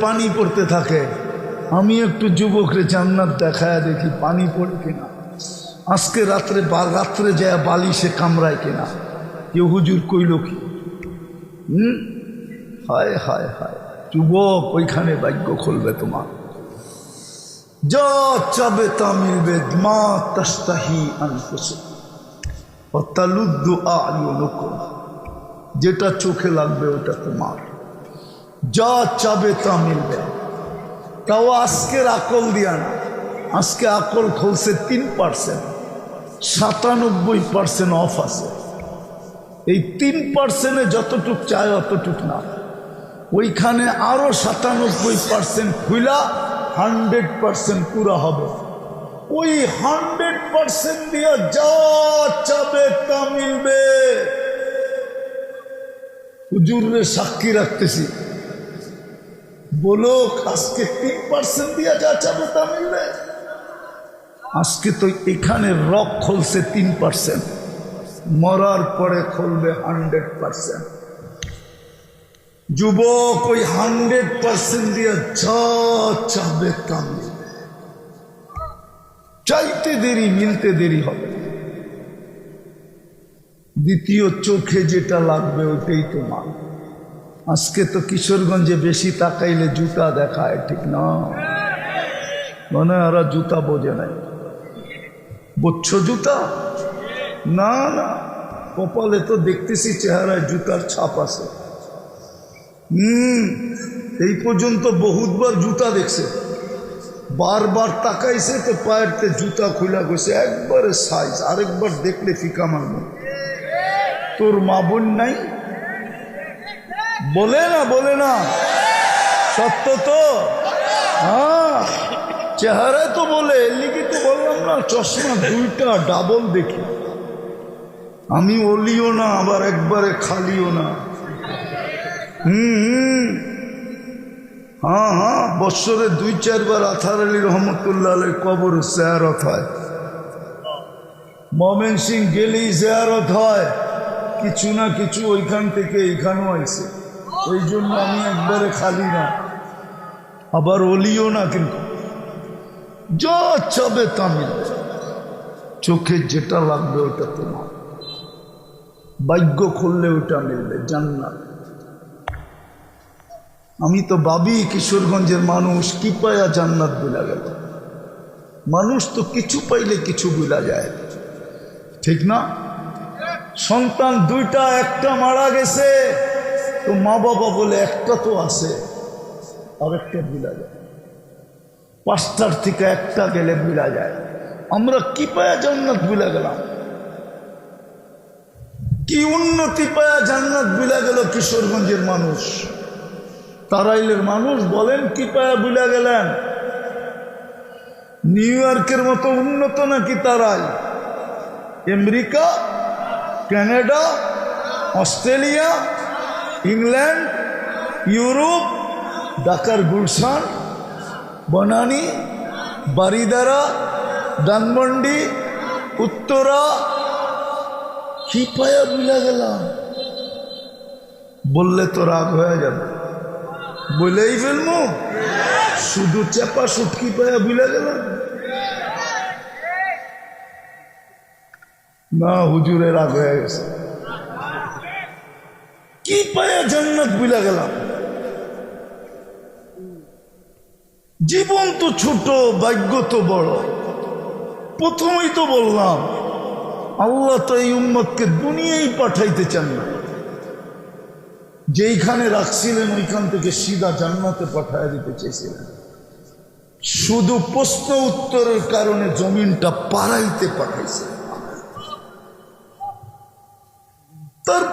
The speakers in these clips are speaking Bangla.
পানি পড়তে থাকে। আমি একটু যুবকরে জান্নাত দেখায় দেখি পানি পড়ে কিনা। আজকে রাত্রে রাত্রে যায় বালিশে কামড়ায় কিনা। কেউ হুজুর কইল কি? হুম? হায় হায় হায়। যুবক, ওইখানে ভাগ্য খুলবে তোমার। যা তা মিলবে। মা তাস্তাহি আয়ুনুকুম। যেটা চোখে লাগবে ওটা তোমার। যা চাবে তা মিলবে। তাও আজকের আকল দিয়া না আজকে আকল খুলছে তিন পার্সেন্ট, সাতানব্বই পার্সেন্ট অফ আছে। এই তিন পার্সেন্টে যতটুক চায় অতটুক না। ওইখানে আরও সাতানব্বই পার্সেন্ট খুলা হান্ড্রেড পার্সেন্ট পুরা হবে। ওই হান্ড্রেড পার্সেন্ট দিয়ে যা চাবে তা মিলবে। সাক্ষী রাখতেছি। বলো আজকে তিন পার্সেন্ট দিয়ে যা চাবে তা মিলবে আজকে তো এখানে রক খুলছে তিন পার্সেন্ট মরার পরে খুলবে হান্ড্রেড পার্সেন্ট যুবক ওই হান্ড্রেড পার্সেন্ট দিয়ে যা চাবে তা চাইতে দেরি মিলতে দেরি হবে দ্বিতীয় চোখে যেটা লাগবে ওটাই তোমার আজকে তো কিশোরগঞ্জে বেশি তাকাইলে জুতা দেখায়, ঠিক না? মানে ওরা জুতা বোঝে নাই। বুঝছ জুতা? না না। কপালে তো দেখতেছি চেহারায় জুতার ছাপ আছে। হুম, এই পর্যন্ত বহুতবার জুতা দেখছে। বারবার তাকাইছে তো পায়েরতে জুতা খুলা গেছে, একবারে সাইজ আরেকবার দেখলে ফিকা মারব। তোর মা বোন নাই? বলে না বলে না। সত্য তো। হ্যাঁ চেহারায় তো বলে লিগে তো বললাম না, চশমা দুইটা ডাবল দেখি। আমি অলিও না, আবার একবারে খালিও না। হুম হ্যাঁ হ্যাঁ বৎসরে দুই, চারবার আথার আলী রহমতুল্লাহ কবর জেয়ারত হয়। মমেন সিং গেলেই জেয়ারত হয়। কিছু না কিছু ওইখান থেকে এইখানেও আইছে ওই জন্য আমি একবারে খালি না। আবার অলিও না কিন্তু। যা চাবে তা মিলবে চোখে যেটা লাগবে ওটা তোমার। ভাগ্য খুললে ওটা মিলবে, জান্নাত। আমি তো ভাবি কিশোরগঞ্জের মানুষ কি পায়া জান্নাত বোলা গেল। মানুষ তো কিছু পাইলে কিছু বোলা যায়। ঠিক না? সন্তান দুইটা, একটা মারা গেছে। তো মা বাবা বলে একটা তো আছে আর একটা বোলা যায়। পাঁচটার থেকে একটা গেলে বোলা যায়। আমরা কি পায়া জান্নাত বোলা গেলাম? কি উন্নতি পায়া জান্নাত বোলা গেল কিশোরগঞ্জের মানুষ? তারাইলের মানুষ বলেন, কি পায়া ভুলে গেলেন? নিউ ইয়র্কের মতো উন্নত নাকি তারাই? America, Canada, Australia England, Europe, ঢাকার গুলশান, বনানি বারিদারা ডানমন্ডি উত্তরা। কি পায়া ভুলে গেলাম? বললে তো রাগ হয়ে যাবে। বলেই ফেলব। শুধু চেপা সুটকি পায়া বুলে গেলাম। না, হুজুরে রাগ হয়ে গেছে। কি পায়া জান্নাত বুলে গেলাম? জীবন তো ছোট, ভাগ্য তো বড়। প্রথমেই তো বললাম, আল্লাহ তো এই উম্মতকে দুনিয়াই পাঠাইতে চান না। যেইখানে রাখছিলেন, ওইখান থেকে সিধা জান্নাতে পাঠায় দিতে চেয়েছিলেন। শুধু প্রশ্ন উত্তরের কারণে জমিনটা পাড়াইতে পাঠাইছে।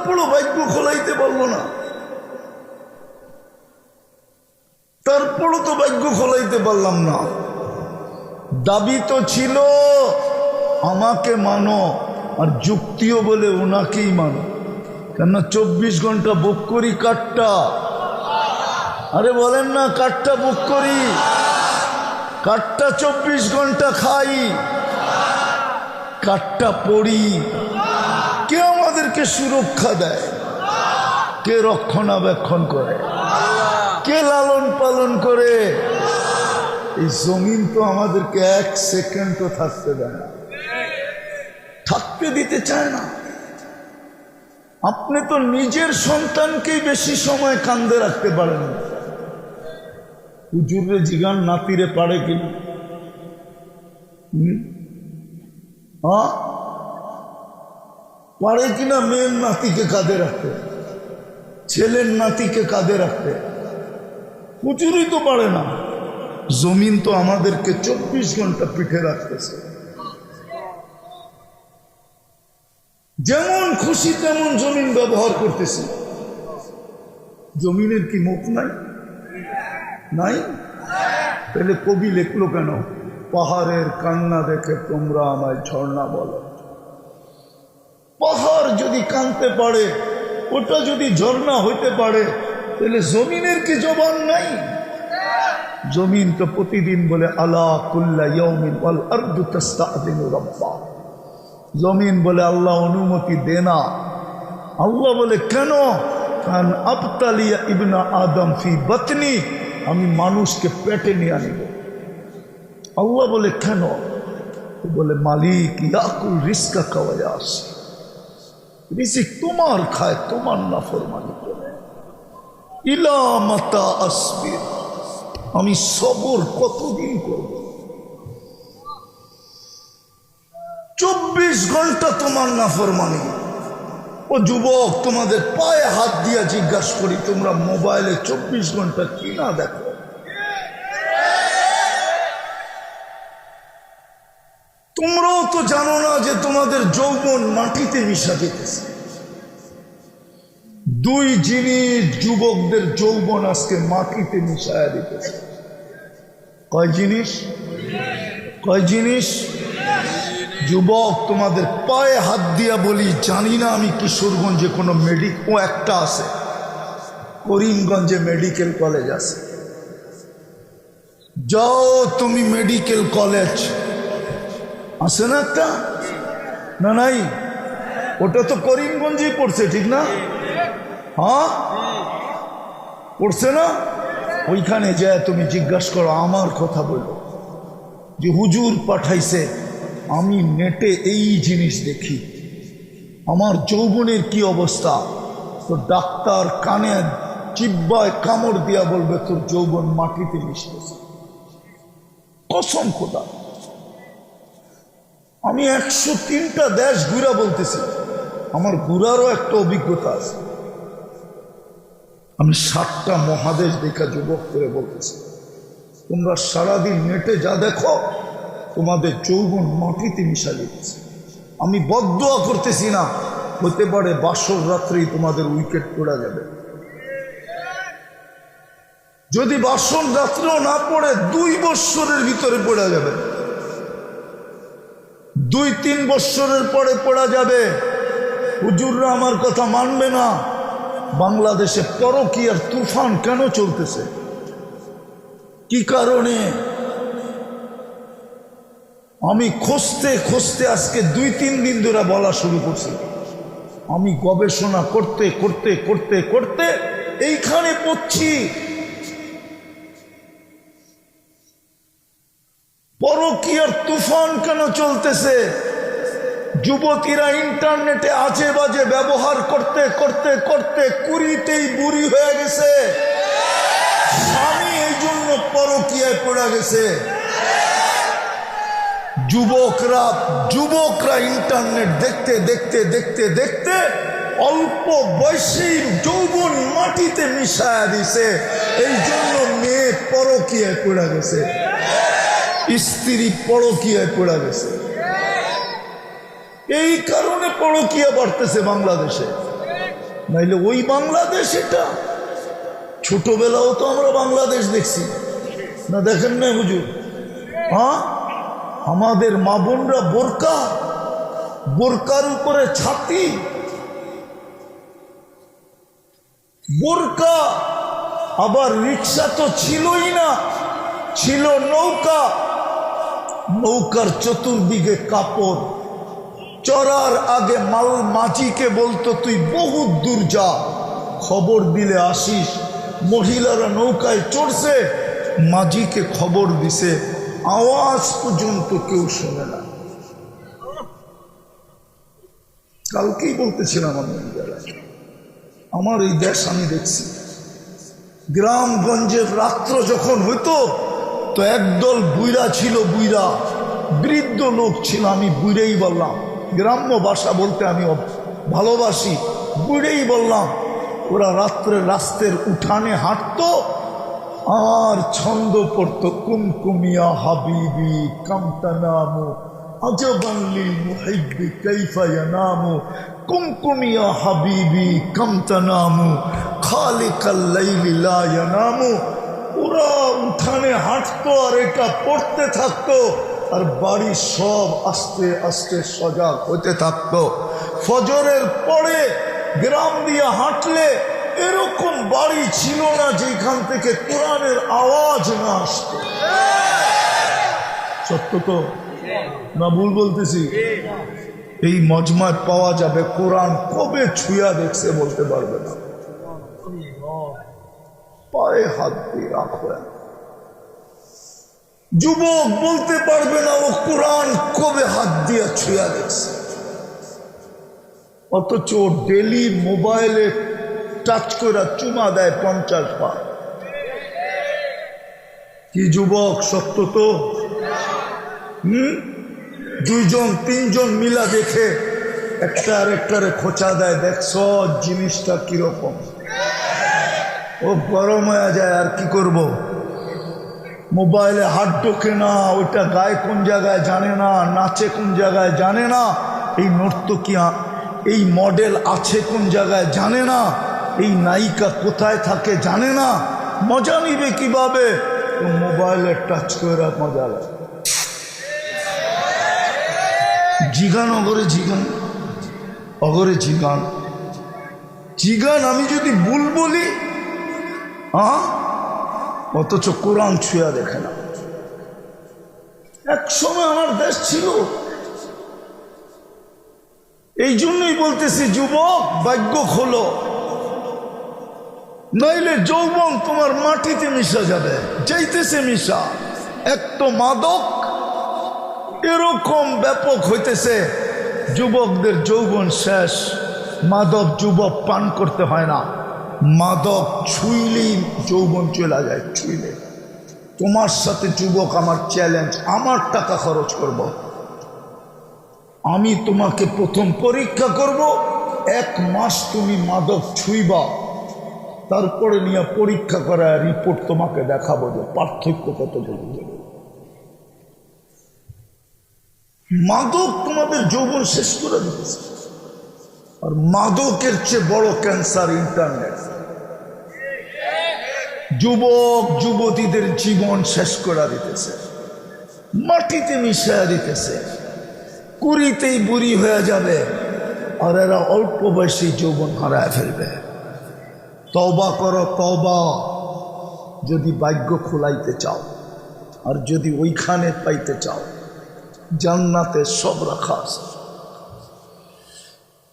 তারপরও ভাগ্য খোলাইতে পারল না। তারপরও তো ভাগ্য খোলাইতে পারলাম না। দাবি তো ছিল, আমাকে মানো আর যুক্তিও বলে ওনাকেই মানো। কেন চব্বিশ ঘণ্টা বুক করি কাঠটা। আরে বলেন না কাঠটা বুক করি। কাঠটা চব্বিশ ঘণ্টা খাই। কাঠটা পড়ি। কে আমাদেরকে সুরক্ষা দেয়। কে রক্ষণাবেক্ষণ করে? কে লালন পালন করে? এই জমিন তো আমাদেরকে এক সেকেন্ডও থাকতে দেয় না। থাকতে দিতে চায় না। আপনি তো নিজের সন্তানকেই বেশি সময় কান্দে রাখতে পারেন না। জিগান নাতিরে পারে কিনা? পারে কিনা মেয়ের নাতিকে কাঁধে রাখতে, ছেলের নাতিকে কাঁধে রাখতে হুজুরই তো পারে না। জমিন তো আমাদেরকে চব্বিশ ঘণ্টা পিঠে রাখতেছে। যেমন খুশি তেমন জমিন ব্যবহার করতেছি। জমিনের কি মুখ নাই? নাই? তাহলে কবি লিখলো কেন? পাহাড়ের কান্না দেখে তোমরা আমায় ঝর্ণা বলো। পাহাড় যদি কানতে পারে, ওটা যদি ঝর্ণা হইতে পারে, তাহলে জমিনের কি জবান নাই? জমিন তো প্রতিদিন বলে, আলা কুল্লা জমিন বলে, আল্লাহ অনুমতি দে না। আল্লাহ বলে, কেন? কারণ আবতালিয়া ইবনা আদম ফি বতনি, আমি মানুষকে পেটে নিয়ে আনিব। আল্লাহ বলে, কেন? বলে, মালিক, ইয়াকুল রিস্কা খাওয়াস রিজিক তোমার খায়, তোমার নাফরমানি করে। ইলা মাতা আসবির আমি সবর কতদিন করব? চব্বিশ ঘণ্টা তোমার নাফরমানি। ও যুবক, তোমাদের পায়ে হাত দিয়া জিজ্ঞাসা করি, তোমরা মোবাইলে চব্বিশ ঘণ্টা কি না দেখো? তোমরাও তো জানো না যে তোমাদের যৌবন মাটিতে মিশা যেতেছে। দুই জিনিস যুবকদের যৌবন আজকে মাটিতে মিশায়া দিতেছে। কয় জিনিস? কয় জিনিস? যুবক, তোমাদের পায়ে হাত দিয়া বলি, জানি না আমি কিশোরগঞ্জে কোনো মেডিক ও একটা আছে, করিমগঞ্জে মেডিকেল কলেজ আছে। যাও তুমি মেডিকেল কলেজ আছে না একটা? না নাই? ওটা তো করিমগঞ্জেই পড়ছে, ঠিক না? হ্যাঁ? পড়ছে না? ওইখানে যায়, তুমি জিজ্ঞাসা করো, আমার কথা বলো। যে হুজুর পাঠাইছে, আমি নেটে এই জিনিস দেখি। আমার যৌবনের কি অবস্থা? তো ডাক্তার কানে চিব্বায় কামড় দিয়া বলবে, তোর যৌবন মাটিতে মিশতেছে। কসম খোদা। আমি একশো তিনটা দেশ ঘুরা বলতেছি। আমার ঘুরারও একটা অভিজ্ঞতা আছে। আমি সাতটা মহাদেশ দেখা যুবক করে বলতেছি। তোমরা সারাদিন নেটে যা দেখো, তোমাদের যৌবন মাটিতে মিশা দিচ্ছে আমি বদোয়া করতেছি না, হতে পারে বাসর রাত্রেই তোমাদের উইকেট পড়া যাবে। যদি বাসর রাত্রেও না পড়ে, দুই বৎসরের ভিতরে পড়া যাবে। দুই তিন বৎসরের পরে পড়া যাবে। হুজুররা আমার কথা মানবে না। বাংলাদেশে পরকীয়ার তুফান কেন চলতেছে? কি কারণে? আমি খুঁজতে খুঁজতে আজকে দুই তিন দিন ধরে বলা শুরু করছি। আমি গবেষণা করতে করতে করতে করতে এইখানে পড়ছি। পরকীয়ার তুফান কেন চলতেছে? যুবতীরা ইন্টারনেটে আজে বাজে ব্যবহার করতে করতে করতে কুড়িতেই বুড়ি হয়ে গেছে। স্বামী এই জন্য পরকীয়ায় পড়ে গেছে। যুবকরা যুবকরা ইন্টারনেট দেখতে দেখতে দেখতে দেখতে অল্প বয়সী যৌবন মাটিতে মিশায়া দিছে। এই জন্য মেয়ে পরকীয়ায় পড়ে গেছে। স্ত্রী পরকীয়ায় পড়ে গেছে। এই কারণে পরকীয়া বাড়তেছে বাংলাদেশে। নাইলে ওই বাংলাদেশ এটা। ছোটবেলাও তো আমরা বাংলাদেশ দেখছি। না, দেখেন না হুজুর? হ্যাঁ? আমাদের মা বোনরা বোরকা, বোরকার উপরে ছাতি। বোরকা, আবার রিক্সা তো ছিলই না, ছিল নৌকা। নৌকার চতুর্দিকে কাপড়। চড়ার আগে মাল মাঝিকে বলতো, তুই বহুত দূর যা। খবর দিলে আসিস। মহিলারা নৌকায় চড়ছে। মাঝিকে খবর দিছে, আওয়াজ পর্যন্ত কেউ শোনে না। কালকেই বলতেছিলাম আমি আমার এই দেশ আমি দেখছি। গ্রামগঞ্জের রাত্র যখন হইতো তো একদল বুইরা ছিল বুইরা বৃদ্ধ লোক ছিল, আমি বুইরেই বললাম। গ্রাম্য ভাষা বলতে আমি ভালোবাসি বুইরেই বললাম। ওরা রাত্রে রাস্তের উঠানে হাঁটতো, আর ছন্দ পড়তো কুমকুমিয়া হাবিবি কামতানামু আজবানলি কুমকুমিয়া হাবিবি কামতানামু খালিকাল লাইলি লা ওরা উঠানে হাঁটতো আর এটা পড়তে থাকতো, আর বাড়ি সব আস্তে আস্তে সজাগ হতে থাকতো। ফজরের পরে গ্রাম দিয়ে হাঁটলে এরকম বাড়ি ছিল না যেখান থেকে কোরআনের আওয়াজ না আসতো। সত্য তো? না ভুল বলতেছি? এই মজমায় পাওয়া যাবে, কোরআন কবে ছুঁয়া দেখছে বলতে পারবে না। পায়ে হাত দিয়ে রাখো যুবক বলতে পারবে না, ও কোরআন কবে হাত দিয়ে ছুঁয়া দেখছে অথচ ডেলি মোবাইলে টাচ করে চুমা দেয় পঞ্চাশ বার। কি যুবক, সত্য তো? হম? দুইজন, তিনজন মিলা দেখে একটা আর একটারে খোঁচা দেয়, দেখছ জিনিসটা কীরকম। ও গরম হয়ে যায়, আর কি করব। মোবাইলে হাত ঢোকে না, ওইটা গায়ে কোন জায়গায় জানে না, নাচে কোন জায়গায় জানে না, এই নর্তকী আ- এই মডেল আছে কোন জায়গায় জানে না, এই নায়িকা কোথায় থাকে জানে না, মজা নিবে কীভাবে? মোবাইলে টাচ করে মজা লাগে জিগান, অগরে জিগান অগরে জিগান। জিগান, আমি যদি ভুল বলি অথচ কোরআন ছুঁয়া দেখে না। এক সময় আমার দেশ ছিল। এই জন্যই বলতেছি, যুবক, ভাগ্য খোলো। নইলে যৌবন তোমার মাটিতে মিশা যাবে। যাইতেছে মিশা। এক তো মাদক, এরকম ব্যাপক হইতেছে, যুবকদের যৌবন শেষ। মাদক, যুবক পান করতে হয় না। মাদক ছুইলেই যৌবন চলে যায়, ছুইলে। তোমার সাথে যুবক আমার চ্যালেঞ্জ আমার টাকা খরচ করব। আমি তোমাকে প্রথম পরীক্ষা করব, এক মাস তুমি মাদক ছুইবা। তারপরে নিয়ে পরীক্ষা করা রিপোর্ট তোমাকে দেখাবো যে পার্থক্য কত মাদক তোমাদের যৌবন শেষ করে দিতেছে আর মাদকের চেয়ে বড় ক্যান্সার ইন্টারনেট যুবক, যুবতীদের জীবন শেষ করা দিতেছে। মাটিতে মিশাইয়া দিতেছে। কুড়িতেই বুড়ি হয়ে যাবে আর এরা অল্প বয়সী যৌবন হারায় ফেলবে। তবা করো তবা যদি ভাগ্য খোলাইতে চাও আর যদি ওইখানে পাইতে চাও, জান্নাতে সব রাখা আছে।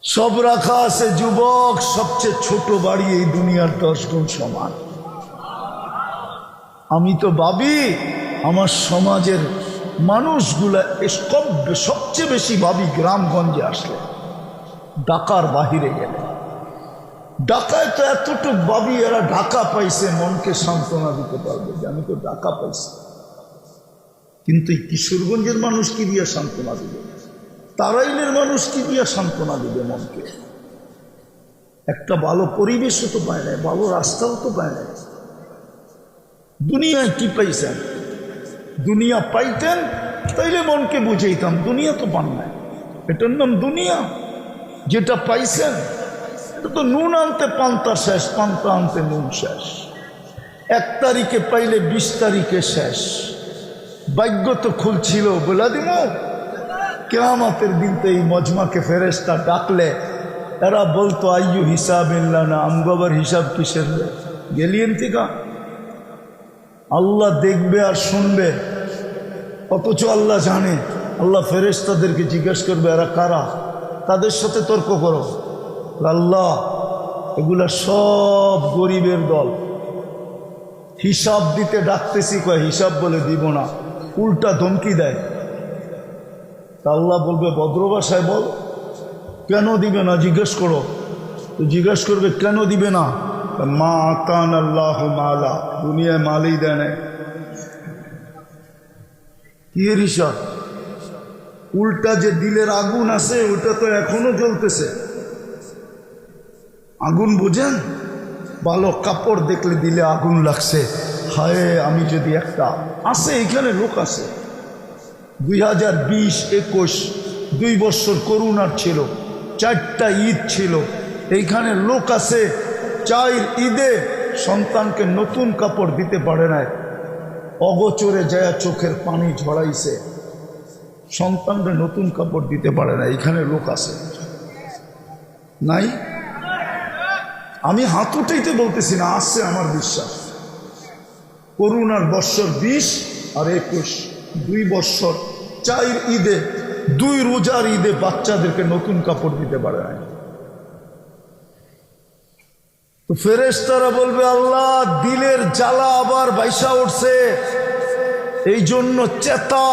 সব রাখা আছে যুবক, সবচেয়ে ছোট বাড়ি এই দুনিয়ার দশ গুণ সমান। আমি তো ভাবি আমার সমাজের মানুষগুলা সব সবচেয়ে বেশি ভাবি গ্রামগঞ্জে আসলে। ডাকার বাহিরে গেলে। ডাকায় তো এতটুক ভাবি এরা ঢাকা পাইছে, মনকে সান্ত্বনা দিতে পারবে যে আমি তো ঢাকা পাইছি। কিন্তু এই কিশোরগঞ্জের মানুষ কি দিয়ে সান্ত্বনা দিবে? তারাইলের মানুষ কি দিয়ে সান্ত্বনা দিবে মনকে? একটা ভালো পরিবেশও তো পায় না ভালো রাস্তাও তো পায় না দুনিয়ায় কি পাইছেন? দুনিয়া পাইতেন, তাইলে মনকে বুঝাইতাম, দুনিয়া তো পান নাই। এটার নাম দুনিয়া। যেটা পাইছেন, এটা তো নুন আনতে পান্তা শেষ, পান্তা আনতে নুন শেষ। এক তারিখে পাইলে বিশ তারিখে শেষ। ভাগ্য তো খুলছিল, বলে দিব। কেয়ামতের দিন তো এই মজমাকে ফেরেস্তা ডাকলে, এরা বলতো, আইয়ু হিসাব ইল্লা না আমগবার হিসাব কিসের? গেলিয়েন থেকে আল্লাহ দেখবে আর শুনবে। অথচ আল্লাহ জানে। আল্লাহ ফেরেস্তাদেরকে জিজ্ঞেস করবে, এরা কারা? তাদের সাথে তর্ক করো। আল্লাহ, এগুলা সব গরিবের দল। হিসাব দিতে ডাকতেছি কয়, হিসাব বলে দিব না। উল্টা ধমকি দেয়। তা আল্লাহ বলবে, ভদ্র বল। কেন দিবে না? জিজ্ঞেস করো। তো জিজ্ঞেস করবে, কেন দিবে না? মা আতান আল্লাহ মালা দুনিয়ায় মালই দেয় নাই কি এর হিসাব উল্টা যে দিলের আগুন আছে, ওটা তো এখনও জ্বলতেছে। আগুন বুঝেন? ভালো কাপড় দেখলে দিলে আগুন লাগছে। হায়, আমি যদি একটা, আছে, এখানে লোক আছে। দুই হাজার বিশ, একুশ, দুই বছর করুণার ছিল, চারটা ঈদ ছিল, এইখানে লোক আছে চার ঈদে সন্তানকে নতুন কাপড় দিতে পারে না অগোচরে যায় চোখের পানি ঝরাইছে। সন্তানকে নতুন কাপড় দিতে পারে না এখানে লোক আছে। নাই? আমি হাত উঠাইতে বলতেছি না আসছে আমার বিশ্বাস। করুণার বৎসর বিশ আর একুশ, দুই বৎসর। চার ঈদে, দুই রোজার ঈদে বাচ্চাদেরকে নতুন কাপড় দিতে পারে না তো ফেরেশতারা বলবে, আল্লাহ, দিলের জ্বালা আবার বাইসা উঠছে। এই জন্য চেতা,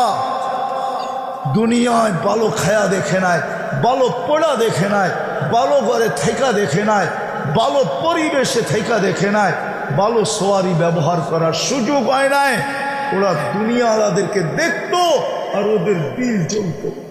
দুনিয়ায় ভালো খায়া দেখে নাই ভালো পড়া দেখে নাই ভালো ঘরে থেকা দেখে নাই ভালো পরিবেশে থেকা দেখে নাই ভালো সোয়ারি ব্যবহার করার সুযোগ হয় নাই। ওরা দুনিয়াওয়ালাদেরকে দেখতো আর ওদের দিল জ্বলতো।